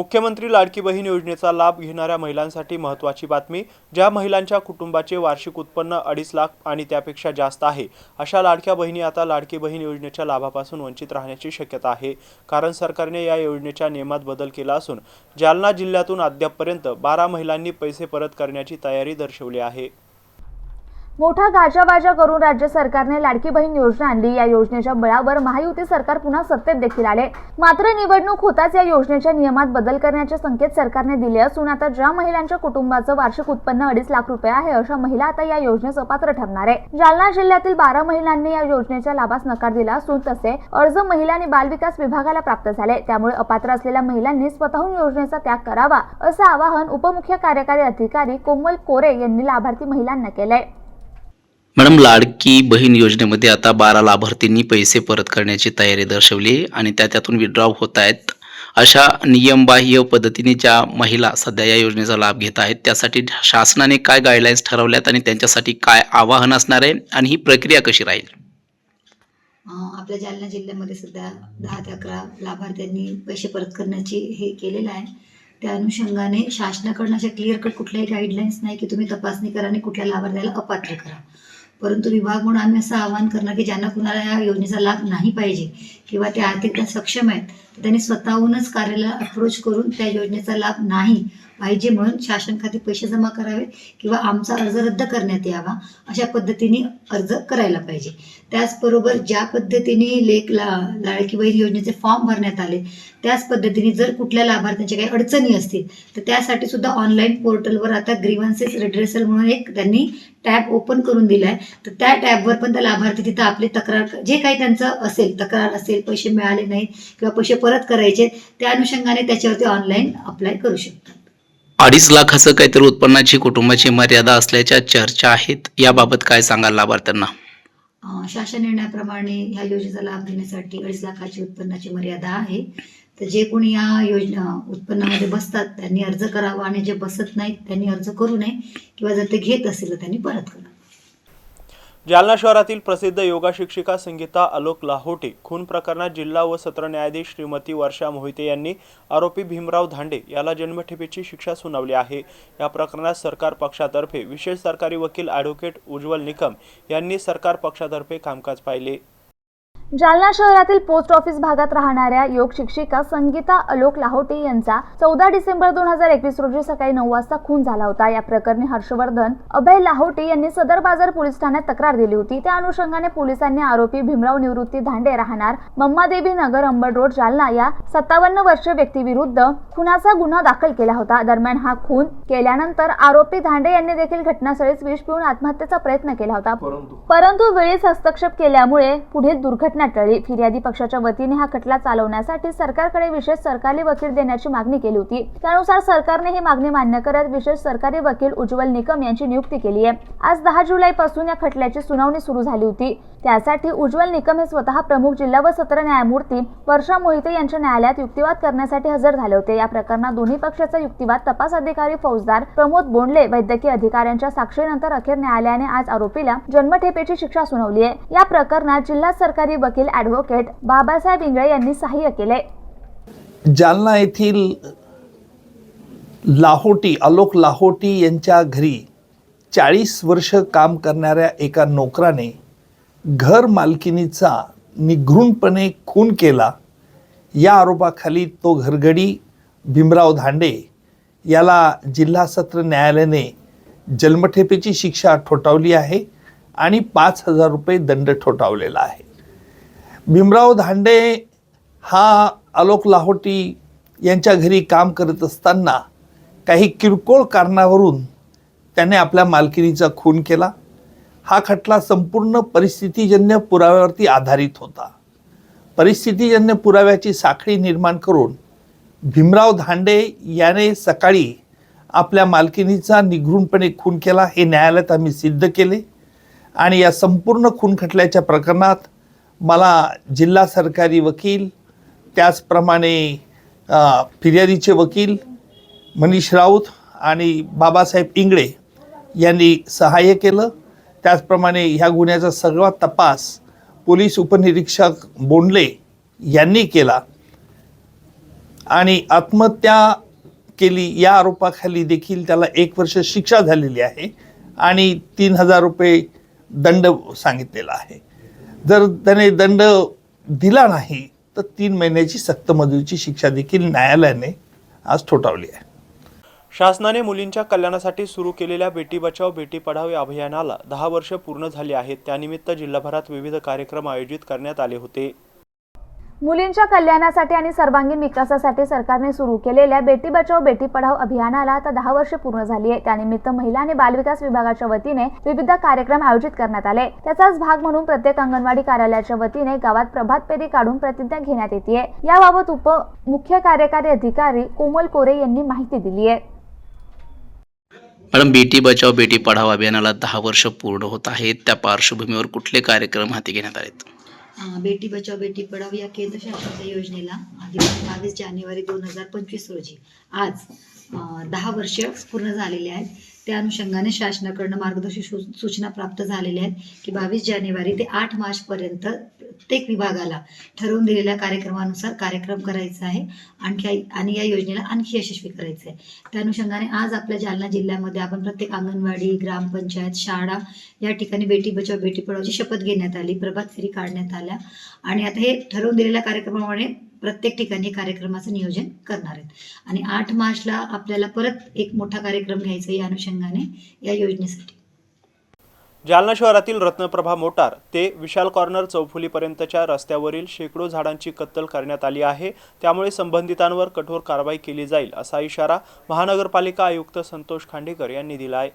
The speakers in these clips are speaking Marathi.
मुख्यमंत्री लाडकी बहीण योजनेचा लाभ घेणाऱ्या महिलांसाठी महत्त्वाची बातमी ज्या महिलांच्या कुटुंबाचे वार्षिक उत्पन्न अडीच लाख आणि त्यापेक्षा जास्त आहे. अशा लाडक्या बहिणी आता लाडकी बहीण योजनेच्या लाभापासून वंचित राहण्याची शक्यता आहे. कारण सरकारने या योजनेच्या नियमात बदल केला असून जालना जिल्ह्यातून अद्यापपर्यंत बारा महिलांनी पैसे परत करण्याची तयारी दर्शवली आहे. मोठा गाजावाजा करून राज्य सरकारने लाडकी बहीण योजना आणली. या योजनेच्या बळावर महायुती सरकार पुन्हा सत्तेत देखील आले. मात्र निवडणूक होताच या योजनेच्या नियमात बदल करण्याचे संकेत सरकारने दिले असून आता ज्या महिलांच्या कुटुंबाचं वार्षिक उत्पन्न अडीच लाख रुपये आहे अशा महिला आता या योजनेस अपात्र ठरणार आहे. जालना जिल्ह्यातील बारा महिलांनी या योजनेच्या लाभास नकार दिला असून तसे अर्ज महिला आणि बालविकास विभागाला प्राप्त झाले. त्यामुळे अपात्र असलेल्या महिलांनी स्वतःहून योजनेचा त्याग करावा असं आवाहन उपमुख्य कार्यकारी अधिकारी कोमल कोरे यांनी लाभार्थी महिलांना केलंय. मॅडम लाडकी बहीण योजनेमध्ये आता बारा लाभार्थींनी पैसे परत करण्याची तयारी दर्शवली आणि त्या त्यातून विड्रॉ होत आहेत. अशा नियमबाह्य पद्धतीने ज्या महिला सध्या या योजनेचा लाभ घेत आहेत त्यासाठी शासनाने काय गाईडलाईन्स ठरवल्यात आणि त्यांच्यासाठी काय आवाहन असणार आहे आणि ही प्रक्रिया कशी राहील? आपल्या जालना जिल्ह्यामध्ये सध्या दहा ते अकरा लाभार्थ्यांनी पैसे परत करण्याची हे केलेलं आहे. त्या अनुषंगाने शासनाकडनं अशा क्लिअर कट कुठल्याही गाईडलाईन्स नाही की तुम्ही तपासणी करा आणि कुठल्या लाभार्थ्याला अपात्र करा. परंतु विभाग म्हणून आम्ही असं आवाहन करणार की ज्यांना कुणाला या योजनेचा लाभ नाही पाहिजे किंवा ते आर्थिकता सक्षम आहेत तर त्यांनी स्वतःहूनच कार्यालयाला अप्रोच करून त्या योजनेचा लाभ नाही पाहिजे म्हणून शासन खाते पैसे जमा करावे किंवा आमचा अर्ज रद्द करण्यात यावा अशा पद्धतीने अर्ज करायला पाहिजे. त्याचबरोबर ज्या पद्धतीने लेख ला लाडकी बहीण योजनेचे फॉर्म भरण्यात आले त्याच पद्धतीने जर कुठल्या लाभार्थ्यांच्या काही अडचणी असतील तर त्यासाठी सुद्धा ऑनलाईन पोर्टलवर आता ग्रीवन्सेस रिड्रेसल म्हणून एक त्यांनी टॅब ओपन करून दिला आहे तर त्या टॅबवर पण त्या लाभार्थी तिथं आपली तक्रार जे काही त्यांचं असेल तक्रार असेल पैसे मिळाले नाहीत किंवा पैसे परत करायचे त्या अनुषंगाने त्याच्यावरती ऑनलाईन अप्लाय करू शकतात. अडीच लाखाचं काहीतरी उत्पन्नाची कुटुंबाची मर्यादा असल्याच्या चर्चा आहेत. याबाबत काय सांगाल लाभार्थ्यांना? शासन निर्णयाप्रमाणे ह्या योजनेचा लाभ घेण्यासाठी अडीच लाखाची उत्पन्नाची मर्यादा आहे. तर जे कोणी या योजना उत्पन्नामध्ये बसतात त्यांनी अर्ज करावा आणि जे बसत नाहीत त्यांनी अर्ज करू नये. किंवा जर ते घेत असेल तर त्यांनी परत करावं जालना शहरातील प्रसिद्ध योगा शिक्षिका संगीता आलोक लाहोटे खून प्रकरणात जिल्हा व सत्र न्यायाधीश श्रीमती वर्षा मोहिते यांनी आरोपी भीमराव धांडे याला जन्मठेपेची शिक्षा सुनावली आहे. या प्रकरणात सरकार पक्षातर्फे विशेष सरकारी वकील ॲडव्होकेट उज्ज्वल निकम यांनी सरकार पक्षातर्फे कामकाज पाहिले. जालना शहरातील पोस्ट ऑफिस भागात राहणाऱ्या योग शिक्षिका संगीता अलोक लाहोटे यांचा चौदा डिसेंबर दोन हजार एकवीस रोजी सकाळी नऊ वाजता खून झाला होता. या प्रकरणी हर्षवर्धन अभय लाहोटे यांनी सदर बाजार पोलीस ठाण्यात तक्रार दिली होती. त्या अनुषंगाने पोलिसांनी आरोपी भीमराव निवृत्ती धांडे राहणार मम्मादेवी नगर अंबड रोड जालना या सत्तावन्न वर्षीय व्यक्तीविरुद्ध खुनाचा गुन्हा दाखल केला होता. दरम्यान हा खून केल्यानंतर आरोपी धांडे यांनी देखील घटनास्थळीच विष पिऊन आत्महत्येचा प्रयत्न केला होता. परंतु वेळीच हस्तक्षेप केल्यामुळे पुढील दुर्घटना टळली फिर्यादी पक्षाच्या वतीने हा खटला चालवण्यासाठी सरकारकडे विशेष सरकारी वकील देण्याची मागणी केली होती. त्यानुसार सरकारने ही मागणी मान्य करत विशेष सरकारी वकील उज्ज्वल निकम यांची नियुक्ती केली आहे. आज दहा जुलै पासून या खटल्याची सुनावणी सुरू झाली होती. त्यासाठी उज्ज्वल निकम हे स्वतः प्रमुख जिल्हा व सत्र न्यायमूर्ती वर्षा मोहिते यांच्या न्यायालयात युक्तिवाद करण्यासाठी हजर झाले होते. या प्रकरणात दोन्ही पक्षाचा युक्तिवाद तपास अधिकारी फौजदार प्रमोद बोंडले वैद्यकीय अधिकाऱ्यांच्या साक्षीनंतर अखेर न्यायालयाने आज आरोपीला जन्मठेपेची शिक्षा सुनावली आहे. या प्रकरणात जिल्हा सरकारी वकील ॲडव्होकेट बाबासाहेब इंगळे यांनी सहाय्य केले. जालना येथील लाहोटी आलोक लाहोटी यांच्या घरी चाळीस वर्ष काम करणाऱ्या एका नोकराने घर मालकिनीचा निघृणपणे खून केला या आरोपाखाली तो घरगडी भीमराव धांडे याला जिल्हा सत्र न्यायालयाने जन्मठेपेची शिक्षा ठोठावली आहे आणि पाच हजार रुपये दंड ठोठावलेला आहे. भीमराव धांडे हा आलोक लाहोटी यांच्या घरी काम करत असताना काही किरकोळ कारणावरून त्याने आपल्या मालकिनीचा खून केला. हा खटला संपूर्ण परिस्थितीजन्य पुराव्यावरती आधारित होता. परिस्थितीजन्य पुराव्याची साखळी निर्माण करून भीमराव धांडे याने सकाळी आपल्या मालकिनीचा निघृणपणे खून केला हे न्यायालयात आम्ही सिद्ध केले. आणि या संपूर्ण खून खटल्याच्या प्रकरणात मला जिल्हा सरकारी वकील त्याचप्रमाणे फिर्यादीचे वकील मनीष राऊत आणि बाबासाहेब इंगळे यांनी सहाय्य केलं. त्याचप्रमाणे ह्या गुन्ह्याचा सगळा तपास पोलीस उपनिरीक्षक बोंडले यांनी केला. आणि आत्महत्या केली या आरोपाखाली देखील त्याला एक वर्ष शिक्षा झालेली आहे आणि तीन हजार रुपये दंड सांगितलेला आहे. जर त्याने दंड दिला नाही तर तीन महिन्याची सक्तमजुरीची शिक्षा देखील न्यायालयाने आज ठोठावली आहे. शासनाने मुलींच्या कल्याणासाठी सुरू केलेल्या बेटी बचाव बेटी पढाव या अभियानाला दहा वर्ष पूर्ण झाली आहेत. त्यानिमित्त जिल्हाभरात विविध कार्यक्रम आयोजित करण्यात आले होते. मुलींच्या कल्याणासाठी आणि सर्वांगीण विकासासाठी सरकारने सुरू केलेल्या बेटी बचाओ बेटी पढाओ अभियानाला आता दहा वर्ष पूर्ण झाली आहे त्यानिमित्त महिला आणि बालविकास विभागाच्या वतीने विविध कार्यक्रम आयोजित करण्यात आले त्याचाच भाग म्हणून प्रत्येक अंगणवाडी कार्यालयाच्या वतीने गावात प्रभात फेरी काढून प्रतिज्ञा घेण्यात येते. याबाबत उप मुख्य कार्यकारी अधिकारी कोमल कोरे यांनी माहिती दिली आहे. मॅडम बेटी बचाव बेटी पढाव अभियानाला दहा वर्ष पूर्ण होत आहेत. त्या पार्श्वभूमीवर कुठले कार्यक्रम हाती घेण्यात आलेत? बेटी बचाव बेटी पढाव या केंद्र शासनाच्या योजनेला दिनांक बावीस जानेवारी दोन हजार पंचवीस रोजी आज दहा वर्ष पूर्ण झालेले आहेत. त्या अनुषंगाने शासनाकडनं मार्गदर्शक सू- सूचना प्राप्त झालेल्या आहेत की बावीस जानेवारी ते आठ मार्चपर्यंत प्रत्येक विभागाला ठरवून दिलेल्या कार्यक्रमानुसार कार्यक्रम करायचा आहे. आणखी आणि या योजनेला आणखी यशस्वी करायचं आहे. त्या अनुषंगाने आज आपल्या जालना जिल्ह्यामध्ये आपण प्रत्येक अंगणवाडी ग्रामपंचायत शाळा या ठिकाणी बेटी बचाव बेटी पढावची शपथ घेण्यात आली प्रभात फेरी काढण्यात आल्या. आणि आता हे ठरवून दिलेल्या कार्यक्रमामुळे प्रत्येक ठिकाणी कार्यक्रमाचं नियोजन करणार आहेत. आणि आठ मार्चला आपल्याला परत एक मोठा कार्यक्रम घ्यायचा या अनुषंगाने या योजनेसाठी. जालना शहरातील रत्नप्रभा मोटार ते विशाल कॉर्नर चौफुलीपर्यंतच्या रस्त्यावरील शेकडो झाडांची कत्तल करण्यात आली आहे. त्यामुळे संबंधितांवर कठोर कारवाई केली जाईल असा इशारा महानगरपालिका आयुक्त संतोष खांडेकर यांनी दिला आहे.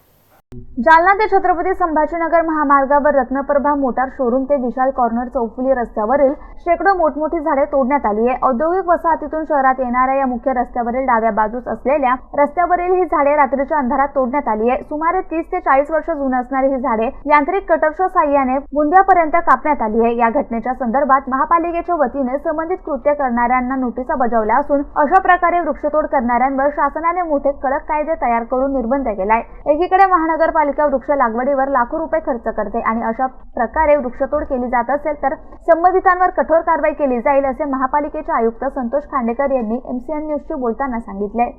जालना ते छत्रपती संभाजीनगर महामार्गावर रत्नप्रभा मोटार शोरूम ते विशाल कॉर्नर चौफुली रस्त्यावरील शेकडो मोठमोठी झाडे तोडण्यात आली आहे. औद्योगिक वसाहतीतून शहरात येणाऱ्या या मुख्य रस्त्यावरील डाव्या बाजूस असलेल्या रस्त्यावरील ही झाडे रात्रीच्या अंधारात तोडण्यात आली आहे. सुमारे तीस ते चाळीस वर्ष जुनं असणारी ही झाडे यांत्रिक कटरच्या साह्याने बुंद्यापर्यंत कापण्यात आली आहे. या घटनेच्या संदर्भात महापालिकेच्या वतीने संबंधित कृत्य करणाऱ्यांना नोटिसा बजावल्या असून अशा प्रकारे वृक्षतोड करणाऱ्यांवर शासनाने मोठे कडक कायदे तयार करून निर्बंध केलाय. एकीकडे महानगर महानगरपालिका वृक्ष लागवडीवर लाखो रुपये खर्च करते आणि अशा प्रकारे वृक्षतोड केली जात असेल तर संबंधितांवर कठोर कारवाई केली जाईल असे महापालिकेचे आयुक्त संतोष खांडेकर यांनी एमसीएन न्यूजशी बोलताना सांगितले.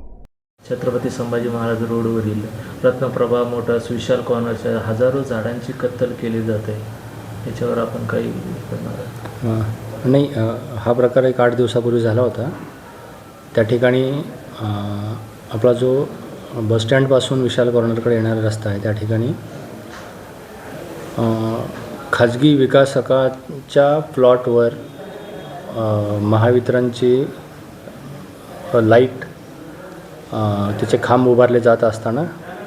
छत्रपती संभाजी महाराज रोडवरील रत्नप्रभा मोटर्स विशाल कॉर्नरच्या हजारो झाडांची कत्तल केली जाते. याच्यावर आपण काही करणार नाही हा प्रकार एक आठ दिवसापूर्वी झाला होता. त्या ठिकाणी आपला जो बसस्टँडपासून विशाल कॉर्नरकडे येणारा रस्ता आहे. त्या ठिकाणी खाजगी विकासकाच्या प्लॉटवर महावितरणची लाइट तिचे खांब उभारले जात असताना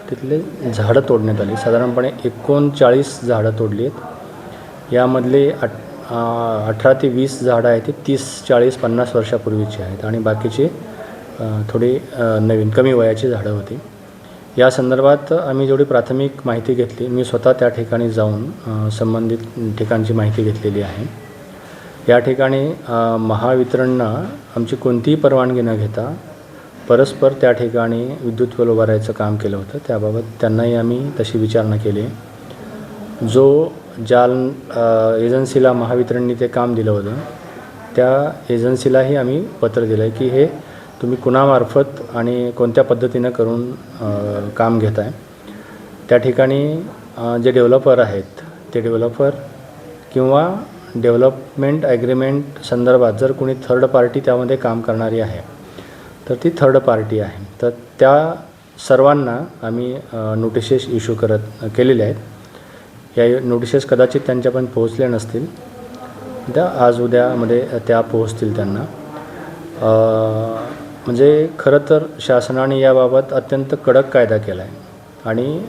तिथले झाडं तोडण्यात आली. साधारणपणे एकोणचाळीस झाडं तोडली आहेत. यामधले अठ अठरा ते वीस झाडं आहेत ते तीस चाळीस पन्नास वर्षापूर्वीची आहेत. आणि बाकीचे थोडी नवीन कमी वयाची झाडं होती. या संदर्भात आम्ही जेवढी प्राथमिक माहिती घेतली मी स्वतः त्या ठिकाणी जाऊन संबंधित ठिकाणची माहिती घेतलेली आहे. या ठिकाणी महावितरणनं आमची कोणतीही परवानगी न घेता परस्पर त्या ठिकाणी विद्युत पोल उभारायचं काम केलं होतं. त्याबाबत त्यांनाही आम्ही तशी विचारणा केली. जो जाल एजन्सीला महावितरणनी ते काम दिलं होतं त्या एजन्सीलाही आम्ही पत्र दिलं आहे की हे तुम्ही कुणामार्फत आणि कोणत्या पद्धतीनं करून काम घेत आहे त्या ठिकाणी जे डेव्हलपर आहेत ते डेव्हलपर किंवा डेव्हलपमेंट ॲग्रीमेंट संदर्भात जर कोणी थर्ड पार्टी त्यामध्ये काम करणारी आहे तर ती थर्ड पार्टी आहे. तर त्या सर्वांना आम्ही नोटिसेस इश्यू करत केलेल्या आहेत. या नोटिसेस कदाचित त्यांच्यापर्यंत पोहोचल्या नसतील. त्या आज उद्यामध्ये त्या पोहोचतील त्यांना. म्हणजे खरं तर शासनाने याबाबत अत्यंत कडक कायदा केला आहे आणि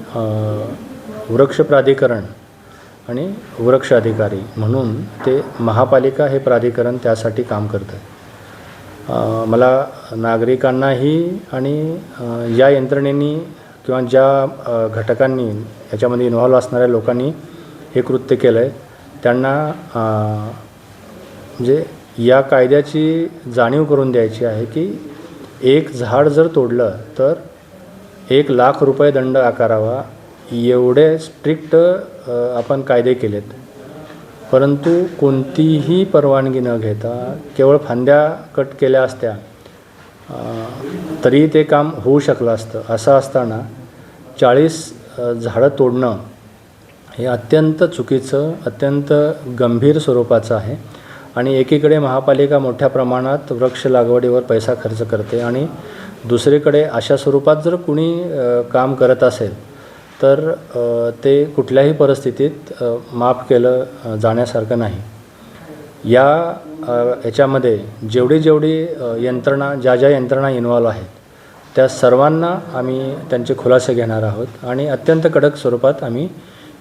वृक्ष प्राधिकरण आणि वृक्ष अधिकारी म्हणून ते महापालिका हे प्राधिकरण त्यासाठी काम करतं आहे मला नागरिकांनाही आणि या यंत्रणेनी किंवा ज्या घटकांनी याच्यामध्ये इन्व्हॉल्व असणाऱ्या लोकांनी हे कृत्य केलं आहे त्यांना म्हणजे या कायद्याची जाणीव करून द्यायची आहे की एक झाड जर तोडलं तर एक लाख रुपये दंड आकारावा. एवढे स्ट्रिक्ट आपण कायदे केलेत. परंतु कोणतीही परवानगी न घेता केवळ फांद्या कट केल्या असत्या तरी ते काम होऊ शकलं असतं. असं असताना चाळीस झाडं तोडणं हे अत्यंत चुकीचं अत्यंत गंभीर स्वरूपाचं आहे. आणि एकीकडे महापालिका मोठ्या प्रमाणात वृक्ष लागवडीवर पैसा खर्च करते आणि दुसरीकडे अशा स्वरूपात जर कुणी काम करत असेल तर ते कुठल्याही परिस्थितीत माफ केलं जाण्यासारखं नाही. या याच्यामध्ये जेवढी जेवढी यंत्रणा ज्या ज्या यंत्रणा इन्व्हॉल्व आहेत त्या सर्वांना आम्ही त्यांचे खुलासे घेणार आहोत आणि अत्यंत कडक स्वरूपात आम्ही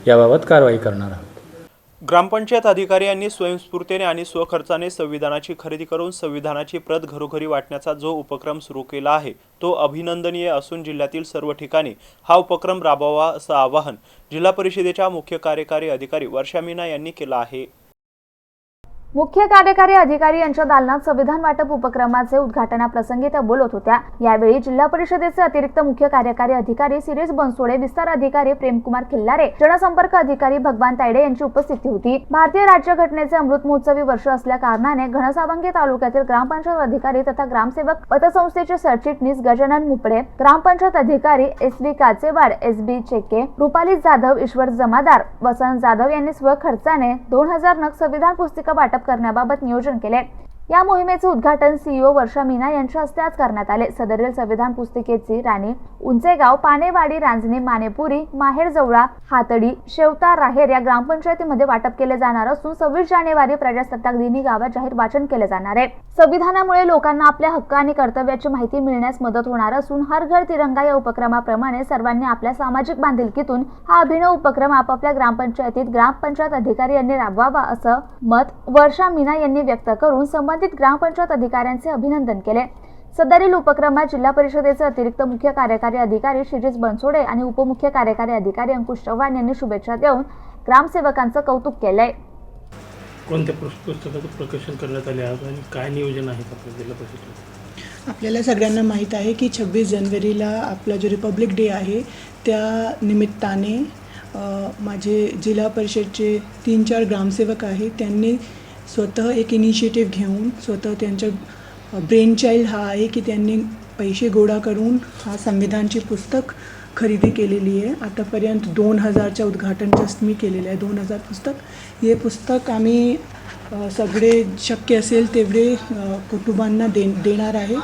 याबाबत कारवाई करणार आहोत. ग्रामपंचायत अधिकारी यांनी स्वयंस्फूर्तीने आणि स्वखर्चाने संविधानाची खरेदी करून संविधानाची प्रत घरोघरी वाटण्याचा जो उपक्रम सुरू केला आहे तो अभिनंदनीय असून जिल्ह्यातील सर्व ठिकाणी हा उपक्रम राबवावा असं आवाहन जिल्हा परिषदेच्या मुख्य कार्यकारी अधिकारी वर्षा मीना यांनी केलं आहे. मुख्य कार्यकारी अधिकारी यांच्या दालनात संविधान वाटप उपक्रमाचे उद्घाटनाप्रसंगी त्या बोलत होत्या. यावेळी जिल्हा परिषदेचे अतिरिक्त मुख्य कार्यकारी अधिकारी सिरीज बनसोडे विस्तार अधिकारी प्रेमकुमार खिल्लारे जनसंपर्क अधिकारी भगवान तायडे यांची उपस्थिती होती. भारतीय राज्यघटनेचे अमृत महोत्सवी वर्ष असल्या कारणाने घनसावंगी तालुक्यातील ग्रामपंचायत अधिकारी तथा ग्रामसेवक पतसंस्थेचे सरचिटणीस गजानन मुपडे ग्रामपंचायत अधिकारी S B Kachewad S B Cheke Rupali Jadhav Ishwar Jamadar Vasant Jadhav यांनी स्वखर्चाने दोन हजार नग संविधान पुस्तिका वाटप करण्याबाबत नियोजन केले या मोहिमेचे उद्घाटन सीईओ वर्षा मीना यांच्या हस्ते आज करण्यात आले. सदरील संविधान पुस्तिकेची राणी उंचेगाव पानेवाडी रांजणी मानेपुरी माहेर जवळा हातडी शेवता राहेर या ग्रामपंचायतीमध्ये वाटप केले जाणार असून सव्वीस जानेवारी प्रजासत्ताक दिनी गावात जाहीर वाचन केले जाणार आहे. संविधानामुळे लोकांना आपल्या हक्क आणि कर्तव्याची माहिती मिळण्यास मदत होणार असून हर घर तिरंगा या उपक्रमाप्रमाणे सर्वांनी आपल्या सामाजिक बांधिलकीतून हा अभिनव उपक्रम आपापल्या ग्रामपंचायतीत ग्रामपंचायत अधिकारी यांनी राबवावा असं मत वर्षा मीना यांनी व्यक्त करून संबंधित ग्रामपंचायत अधिकाऱ्यांचे अभिनंदन केले. सदरील उपक्रमात जिल्हा परिषदेचे अतिरिक्त मुख्य कार्यकारी अधिकारी श्रीजित बनसोडे आणि उपमुख्य कार्यकारी अधिकारी अंकुश चव्हाण यांनी शुभेच्छा देऊन ग्रामसेवकांचं कौतुक केलंय. कोणत्या पुस्तकाचं प्रकाशन करण्यात आले आहे आणि काय नियोजन आहे आपल्या जिल्हा परिषदेचं आपल्याला सगळ्यांना माहीत आहे की छव्वीस जानेवारीला आपला जो रिपब्लिक डे आहे त्या निमित्ताने माझे जिल्हा परिषदचे तीन चार ग्रामसेवक आहेत त्यांनी स्वतः एक इनिशिएटिव्ह घेऊन स्वतः त्यांच्या ब्रेन चाइल्ड हा आहे की त्यांनी पैसे गोळा करून हा संविधानची पुस्तक खरेदी केलेली आहे. आतापर्यंत दोन हजारच्या उद्घाटन मी केलेलं आहे. दोन हजार पुस्तक. हे पुस्तक आम्ही सगळे शक्य असेल तेवढे कुटुंबांना दे देणार आहे.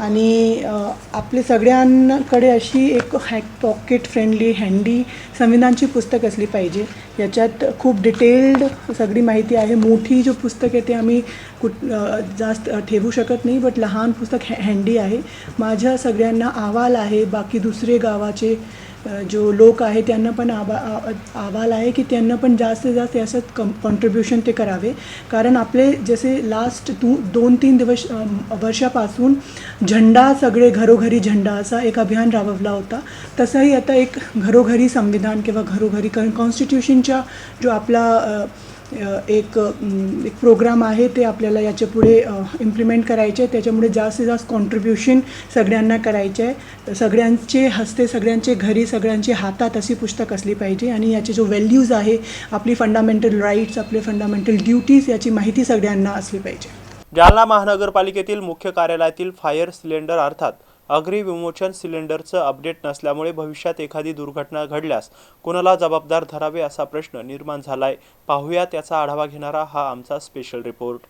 आणि आपले सगळ्यांकडे अशी एक हॅक पॉकेट फ्रेंडली हँडी संविधानची पुस्तक असली पाहिजे. याच्यात खूप डिटेल्ड सगळी माहिती आहे. मोठी जो पुस्तक आहे ते आम्ही कुठ जास्त ठेवू शकत नाही बट लहान पुस्तक हॅ हँडी आहे. माझ्या सगळ्यांना अहवाल आहे. बाकी दुसरे गावाचे जो लोक आहे त्यांना पण आवा आ- आहे की त्यांना पण जास्तीत जास्त याच्यात कम कॉन्ट्रीब्युशन ते करावे. कारण आपले जसे लास्ट तू दोन तीन दिवस वर्षापासून झेंडा सगळे घरोघरी झेंडा असा एक अभियान राबवला होता. तसंही आता एक घरोघरी संविधान किंवा घरोघरी कारण कॉन्स्टिट्यूशनच्या जो आपला एक एक प्रोग्राम आहे ते आपल्याला याच्यापुढे इम्प्लिमेंट करायचे आहे. त्याच्यामुळे जास्तीत जास्त कॉन्ट्रीब्युशन सगळ्यांना करायचे आहे. सगळ्यांचे हस्ते सगळ्यांचे घरी सगळ्यांचे हातात अशी पुस्तक असली पाहिजे. आणि याचे जो व्हॅल्यूज आहे आपली फंडामेंटल राईट्स आपले फंडामेंटल ड्युटीज याची माहिती सगळ्यांना असली पाहिजे. जालना महानगरपालिकेतील मुख्य कार्यालयातील फायर सिलेंडर अर्थात अग्री विमोचन सिलेंडरचं अपडेट नसल्यामुळे भविष्यात एखादी दुर्घटना घडल्यास कोणाला जबाबदार धरावे असा प्रश्न निर्माण झालाय. पाहूया त्याचा आढावा घेणारा हा आमचा स्पेशल रिपोर्ट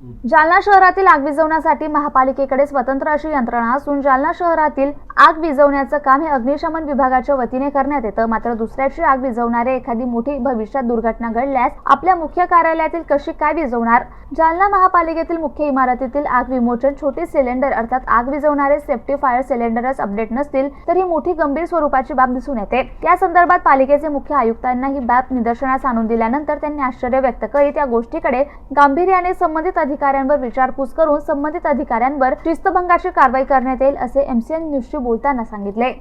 जालना शहरातील आग विझवण्यासाठी महापालिकेकडे स्वतंत्र अशी यंत्रणा असून जालना शहरातील आग विझवण्याचं काम हे अग्निशमन विभागाच्या वतीने करण्यात येतं. मात्र दुसऱ्याची आग विझवणारे एखादी मोठी भविष्यात दुर्घटना घडल्यास आपल्या मुख्य कार्यालयातील कशी काय विझवणार? जालना महापालिकेतील मुख्य इमारतीतील आग विमोचन छोटे सिलेंडर अर्थात आग विझवणारे सेफ्टी फायर सिलेंडरच अपडेट नसतील तर ही मोठी गंभीर स्वरूपाची बाब दिसून येते. या संदर्भात पालिकेचे मुख्य आयुक्तांना ही बाब निदर्शनास आणून दिल्यानंतर त्यांनी आश्चर्य व्यक्त करीत या गोष्टीकडे गांभीर्याने संबंधित अधिकाऱ्यांवर विचारपूस करून संबंधित अधिकाऱ्यांवर शिस्तभंगाची कारवाई करण्यात येईल असे एमसीएन न्यूजशी बोलताना सांगितले.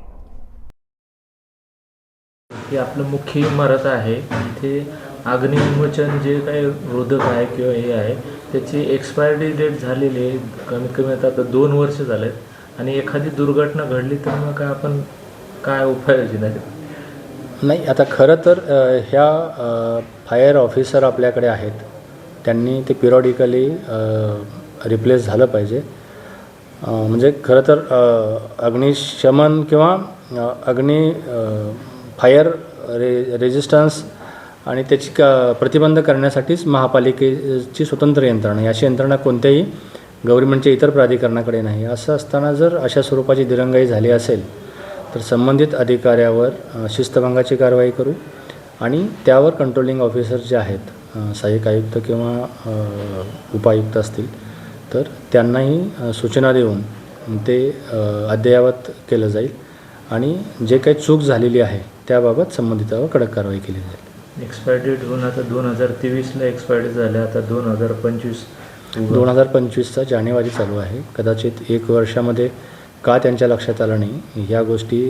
ही आपलं मुख्य इमारत आहे. इथे अग्निविमोचन जे काही रोधक आहे किंवा हे आहे त्याची एक्सपायरी डेट झालेली आहे. कमीत कमी आता आता दोन वर्ष झालेत. आणि एखादी दुर्घटना घडली तर मग काय आपण काय उपाययोजना नाही आता खरं तर ह्या फायर ऑफिसर आपल्याकडे आहेत. त्यांनी ते पिरॉडिकली रिप्लेस झालं पाहिजे म्हणजे खरं तर अग्निशमन किंवा अग्नि फायर रे रेजिस्टन्स आणि त्याची क प्रतिबंध करण्यासाठीच महापालिकेची स्वतंत्र यंत्रणा आहे. अशी यंत्रणा कोणत्याही गव्हर्नमेंटच्या इतर प्राधिकरणाकडे नाही असं असताना जर अशा स्वरूपाची दिरंगाई झाली असेल तर संबंधित अधिकाऱ्यावर शिस्तभंगाची कारवाई करू आणि त्यावर कंट्रोलिंग ऑफिसर जे आहेत सहाय्यक आयुक्त किंवा उपायुक्त असतील तर त्यांनाही सूचना देऊन ते अद्ययावत केलं जाईल आणि जे काही चूक झालेली आहे त्याबाबत संबंधितावर कडक कारवाई केली जाईल. एक्सपायरी डेट होऊन आता दोन हजार तेवीसला एक्सपायरी झाल्या आता दोन हजार पंचवीस दोन हजार पंचवीसचा जानेवारी चालू आहे. कदाचित एक वर्षामध्ये का त्यांच्या लक्षात आलं नाही ह्या गोष्टी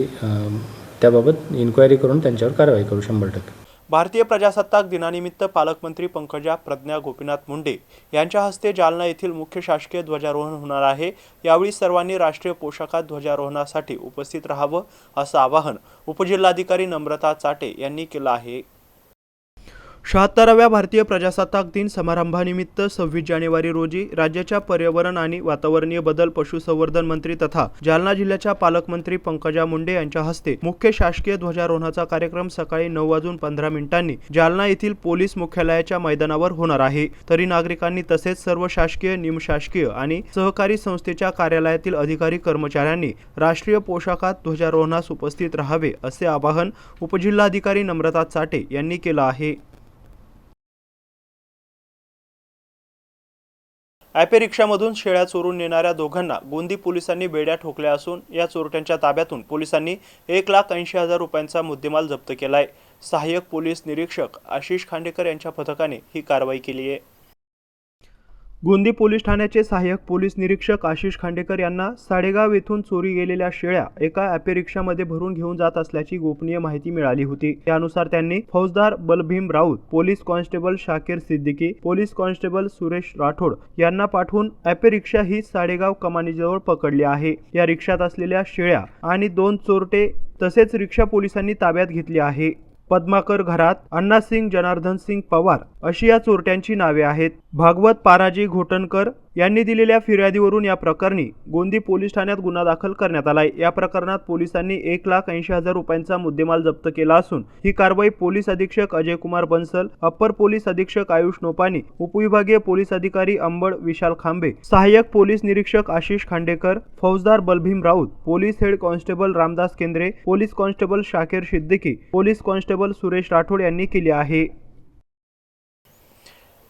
त्याबाबत इन्क्वायरी करून त्यांच्यावर कारवाई करू शंभर टक्के. भारतीय प्रजासत्ताक दिनानिमित्त पालकमंत्री पंकजा प्रज्ञा गोपीनाथ मुंडे यांच्या हस्ते जालना येथील मुख्य शासकीय ध्वजारोहण होणार आहे. यावेळी सर्वांनी राष्ट्रीय पोशाखात ध्वजारोहणासाठी उपस्थित राहावं असं आवाहन उपजिल्हाधिकारी नम्रता चाटे यांनी केलं आहे. शहात्तराव्या भारतीय प्रजासत्ताक दिन समारंभानिमित्त सव्वीस जानेवारी रोजी राज्याच्या पर्यावरण आणि वातावरणीय बदल पशुसंवर्धन मंत्री तथा जालना जिल्ह्याच्या पालकमंत्री पंकजा मुंडे यांच्या हस्ते मुख्य शासकीय ध्वजारोहणाचा कार्यक्रम सकाळी नऊ वाजून पंधरा मिनिटांनी जालना येथील पोलीस मुख्यालयाच्या मैदानावर होणार आहे. तरी नागरिकांनी तसेच सर्व शासकीय निमशासकीय आणि सहकारी संस्थेच्या कार्यालयातील अधिकारी कर्मचाऱ्यांनी राष्ट्रीय पोशाखात ध्वजारोहणास उपस्थित राहावे असे आवाहन उपजिल्हाधिकारी नम्रता चाटे यांनी केलं आहे. ॲपे रिक्षामधून शेळ्या चोरून नेणाऱ्या दोघांना गोंदी पोलिसांनी बेड्या ठोकल्या असून या चोरट्यांच्या ताब्यातून पोलिसांनी एक लाख ऐंशी हजार रुपयांचा मुद्देमाल जप्त केला आहे सहाय्यक पोलीस निरीक्षक आशिष खांडेकर यांच्या पथकाने ही कारवाई केली आहे. गोंदी पोलीस ठाण्याचे सहाय्यक पोलीस निरीक्षक आशिष खांडेकर यांना साडेगाव येथून चोरी गेलेल्या शेळ्या एका ॲपे रिक्षामध्ये भरून घेऊन जात असल्याची गोपनीय माहिती मिळाली होती. त्यानुसार त्यांनी फौजदार Balbhim Raut police constable Shakir Siddiqui police constable Suresh Rathod यांना पाठवून ॲपे रिक्षा ही साडेगाव कमानीजवळ पकडली आहे. या रिक्षात असलेल्या शेळ्या आणि दोन चोरटे तसेच रिक्षा पोलिसांनी ताब्यात घेतली आहे. पद्माकर घरात अण्णासिंग जनार्दन सिंग पवार अशी या चोरट्यांची नावे आहेत. भागवत पाराजी घोटणकर यांनी दिलेल्या फिर्यादीवरून या प्रकरणी गोंदी पोलीस ठाण्यात गुन्हा दाखल करण्यात आलाय. या प्रकरणात पोलिसांनी एक लाख ऐंशी हजार रुपयांचा मुद्देमाल जप्त केला असून ही कारवाई पोलीस अधीक्षक अजय कुमार बन्सल अप्पर पोलीस अधीक्षक आयुष नोपानी उपविभागीय पोलीस अधिकारी अंबड विशाल खांबे सहाय्यक पोलीस निरीक्षक आशिष खांडेकर फौजदार Balbhim Raut police head constable Ramdas Kendre police constable Shaker Siddiqui police constable Suresh Rathod यांनी केली आहे.